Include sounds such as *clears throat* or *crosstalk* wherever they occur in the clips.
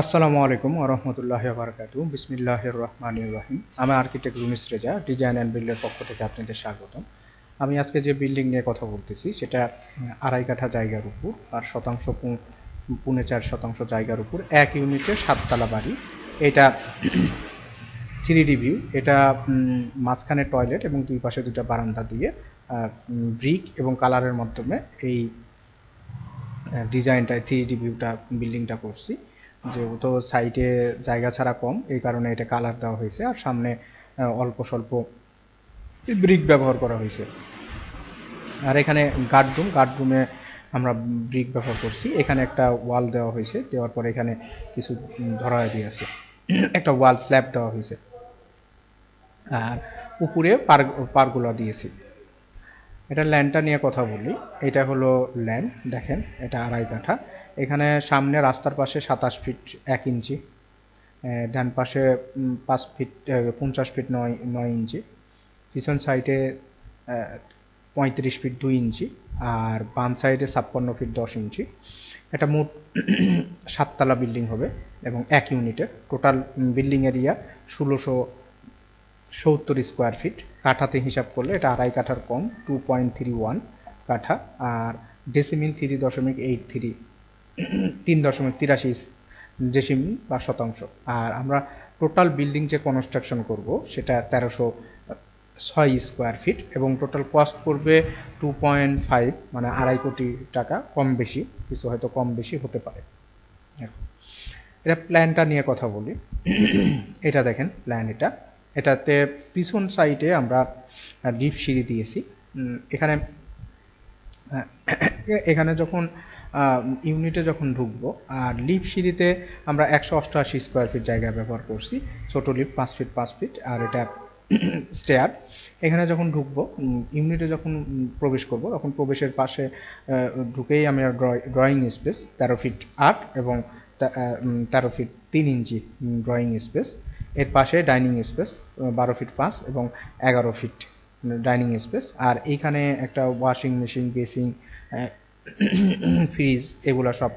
আসসালামু আলাইকুম ওরহমতুল্লাহ বারকাতু বিসমিল্লাহির রহমানির রহিম। আমি architect Rumis Reza, design and বিল্ডের পক্ষ থেকে আপনাদের স্বাগতম। আমি আজকে যে বিল্ডিং নিয়ে কথা বলতেছি, সেটা আড়াই কাঠা জায়গার উপর আর শতাংশ পুনে চার শতাংশ জায়গার উপর এক ইউনিটে সাততলা বাড়ি। এটা থ্রি ভিউ। এটা মাঝখানে টয়লেট এবং দুই পাশে দুটো বারান্দা দিয়ে ব্রিক এবং কালারের মাধ্যমে এই ডিজাইনটা থ্রি ডি ভিউটা, বিল্ডিংটা করছি। যেহেতু সাইডে জায়গা ছাড়া কম, এই কারণে এটা কালার দেওয়া হয়েছে। আর সামনে অল্প স্বল্প ব্রিক ব্যবহার করা হয়েছে। আর এখানে গার্ডরুম গার্ডরুমে আমরা ব্রিক ব্যবহার করছি। এখানে একটা ওয়াল দেওয়া হয়েছে, দেওয়ার পরে এখানে কিছু ধরা দিয়ে আছে। একটা ওয়াল স্ল্যাব দেওয়া হয়েছে। আর উপরে পার, পারগুলো দিয়েছি। এটা ল্যান্ডটা নিয়ে কথা বলি। এটা হলো ল্যান্ড দেখেন, এটা আড়াই কাঠা। এখানে সামনে রাস্তার পাশে সাতাশ ফিট এক ইঞ্চি ডান পাশে পাঁচ ফিট পঞ্চাশ ফিট নয় নয় ইঞ্চি। পিছন সাইডে পঁয়ত্রিশ ফিট দুই ইঞ্চি আর বাম সাইডে ছাপ্পান্ন ফিট দশ ইঞ্চি। এটা মোট সাততলা বিল্ডিং হবে এবং এক ইউনিটের। টোটাল বিল্ডিং এরিয়া ষোলোশো সত্তর স্কোয়ার ফিট কাঠাতে হিসাব করলে এটা আড়াই কাঠার কম টু পয়েন্ট থ্রি ওয়ান কাঠা। আর ডেসিমিল থ্রি দশমিক এইট থ্রি তিন দশমিক তিরাশি ডেসিমিল বা শতাংশ। আর আমরা টোটাল বিল্ডিং যে কনস্ট্রাকশন করব, সেটা তেরোশো ছয় স্কোয়ার ফিট এবং টোটাল কস্ট পড়বে টু পয়েন্ট ফাইভ মানে আড়াই কোটি টাকা, কম বেশি, কিছু হয়তো কম বেশি হতে পারে। এটা প্ল্যানটা নিয়ে কথা বলি। এটা দেখেন প্ল্যান এটা। এটাতে পিছন সাইডে আমরা লিফট সিঁড়ি দিয়েছি। এখানে *coughs* এখানে যখন ইউনিটে যখন ঢুকবো, আর লিফট সিঁড়িতে আমরা একশো অষ্টআশি স্কোয়ার ফিট জায়গা ব্যবহার করছি, ছোট লিফট পাঁচ ফিট পাঁচ ফিট আর এটা *coughs* স্টেয়ার এখানে যখন ঢুকবো ইউনিটে যখন প্রবেশ করব, তখন প্রবেশের পাশে ঢুকেই আমরা ড্রয়িং স্পেস তেরো ফিট আট এবং তেরো ফিট তিন ইঞ্চি ড্রয়িং স্পেস এর পাশে ডাইনিং স্পেস বারো ফিট পাঁচ এবং এগারো ফিট ডাইনিং স্পেস। আর এইখানে একটা ওয়াশিং মেশিন বেসিং *clears throat* ফ্রিজ এগুলো সব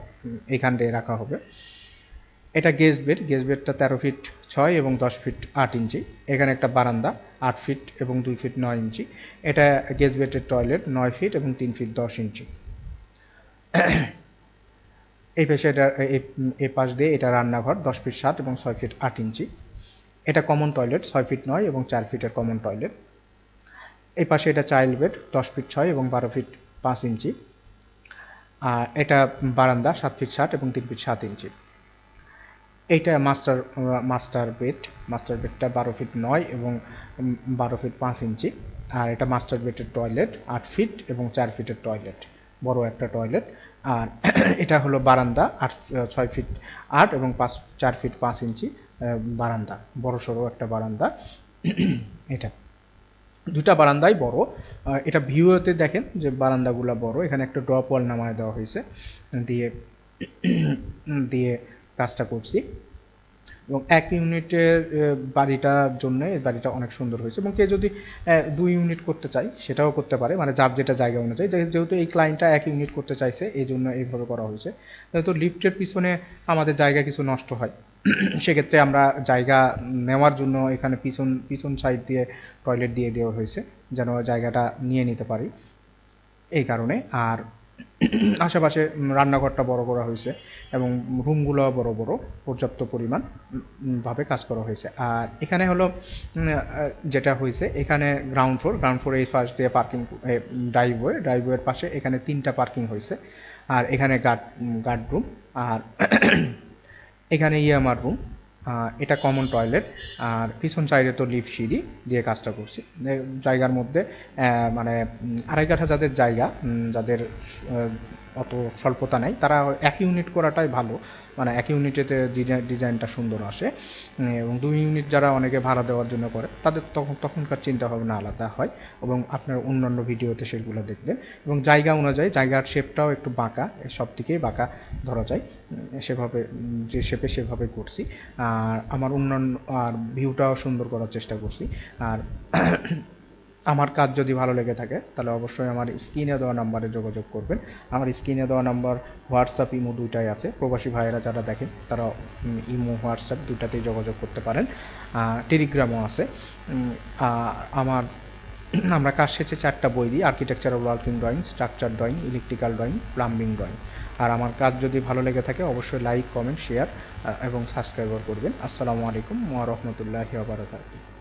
দিয়ে রাখা হবে। এটা গেস্ট বেড, গেস্ট বেডটা তেরো ফিট ছয় এবং দশ ফিট আট ইঞ্চি। এখানে একটা বারান্দা, আট ফিট এবং দুই ফিট নয় ইঞ্চি। এটা গেস্ট বেডের টয়লেট, নয় ফিট এবং তিন ফিট দশ ইঞ্চি। এই পাশে এটা এই পাশ দিয়ে এটা রান্নাঘর, দশ ফিট সাত এবং ছয় ফিট আট ইঞ্চি। এটা কমন টয়লেট ছয় ফিট নয় এবং চার ফিটের কমন টয়লেট এই পাশে এটা চাইল্ড বেড দশ ফিট ছয় এবং বারো ফিট পাঁচ ইঞ্চি। আর এটা বারান্দা, সাত ফিট ষাট এবং তিন ফিট সাত ইঞ্চি। এইটা মাস্টার মাস্টার বেড মাস্টার বেডটা বারো ফিট নয় এবং বারো ফিট পাঁচ ইঞ্চি। আর এটা মাস্টার বেডের টয়লেট আট ফিট এবং চার ফিটের টয়লেট বড় একটা টয়লেট আর *clears throat* এটা হলো বারান্দা, আট, ছয় ফিট আট এবং পাঁচ, চার ফিট পাঁচ ইঞ্চি। বারান্দা, বড় সড়ো একটা বারান্দা। এটা দুটা বারান্দাই বড়। এটা ভিউতে দেখেন যে বারান্দাগুলো বড়। এখানে একটা ড্রপ ওয়াল নামায় দেওয়া হয়েছে। দিয়ে দিয়ে কাজটা করছি। এবং এক ইউনিটের বাড়িটার জন্য এই বাড়িটা অনেক সুন্দর হয়েছে। এবং কেউ যদি দুই ইউনিট করতে চায়, সেটাও করতে পারে। মানে যার যেটা জায়গা অনুযায়ী। যেহেতু এই ক্লায়েন্টটা এক ইউনিট করতে চাইছে, এই জন্য এইভাবে করা হয়েছে। যেহেতু লিফটের পিছনে আমাদের জায়গা কিছু নষ্ট হয়, *clears throat* সেক্ষেত্রে আমরা জায়গা নেওয়ার জন্য এখানে পিছন পিছন সাইড দিয়ে টয়লেট দিয়ে দেওয়া হয়েছে, যেন জায়গাটা নিয়ে নিতে পারি। এই কারণে। আর *clears throat* আশেপাশে রান্নাঘরটা বড় করা হয়েছে এবং রুমগুলো বড় বড়, পর্যাপ্ত পরিমাণ ভাবে কাজ করা হয়েছে। আর এখানে হলো যেটা হয়েছে, এখানে গ্রাউন্ড ফ্লোর গ্রাউন্ড ফ্লোর এই ফার্স্ট দিয়ে পার্কিং ড্রাইভওয়ে ড্রাইভওয়ের পাশে এখানে তিনটা পার্কিং হয়েছে। আর এখানে গার্ড গার্ড রুম আর *clears throat* এখানে ইএমআর রুম এটা কমন টয়লেট আর পিছন সাইডে তো লিফট সিঁড়ি দিয়ে কাজটা করছি। জায়গার মধ্যে মানে আড়াই কাঠা যাদের জায়গা যাদের অত স্বল্পতা নেই, তারা এক ইউনিট করাটাই ভালো। মানে এক ইউনিটেতে ডিজাইনটা সুন্দর আসে। এবং দুই ইউনিট যারা অনেকে ভাড়া দেওয়ার জন্য করে, তাদের তখন, তখনকার চিন্তা ভাবনা আলাদা হয় এবং আপনার অন্যান্য ভিডিওতে সেগুলো দেখবেন। এবং জায়গা অনুযায়ী, জায়গার শেপটাও একটু বাঁকা সব দিকেই বাঁকা ধরা যায়। সেভাবে যে শেপে সেভাবে করছি। আর আমার অন্যান্য, আর ভিউটাও সুন্দর করার চেষ্টা করছি। আর *clears throat* আমার কাজ যদি ভালো লেগে থাকে, তাহলে অবশ্যই আমার স্ক্রিনে দেওয়া নাম্বারে যোগাযোগ করবেন। আমার স্ক্রিনে দেওয়া নাম্বার হোয়াটসঅ্যাপ, ইমো দুইটাই আছে। প্রবাসী ভাইয়েরা যারা দেখেন, তারা ইমো, হোয়াটসঅ্যাপ দুইটাতেই যোগাযোগ করতে পারেন। টেলিগ্রামও আছে। আমার *clears throat* আমরা কাজ শেষে চারটা বই দিই architecture of working drawing structure drawing electrical drawing plumbing drawing আর আমার কাজ যদি ভালো লেগে থাকে, অবশ্যই লাইক কমেন্ট শেয়ার এবং সাবস্ক্রাইবার করবেন। আসসালামু আলাইকুম ওয়া বারাকাতুহু।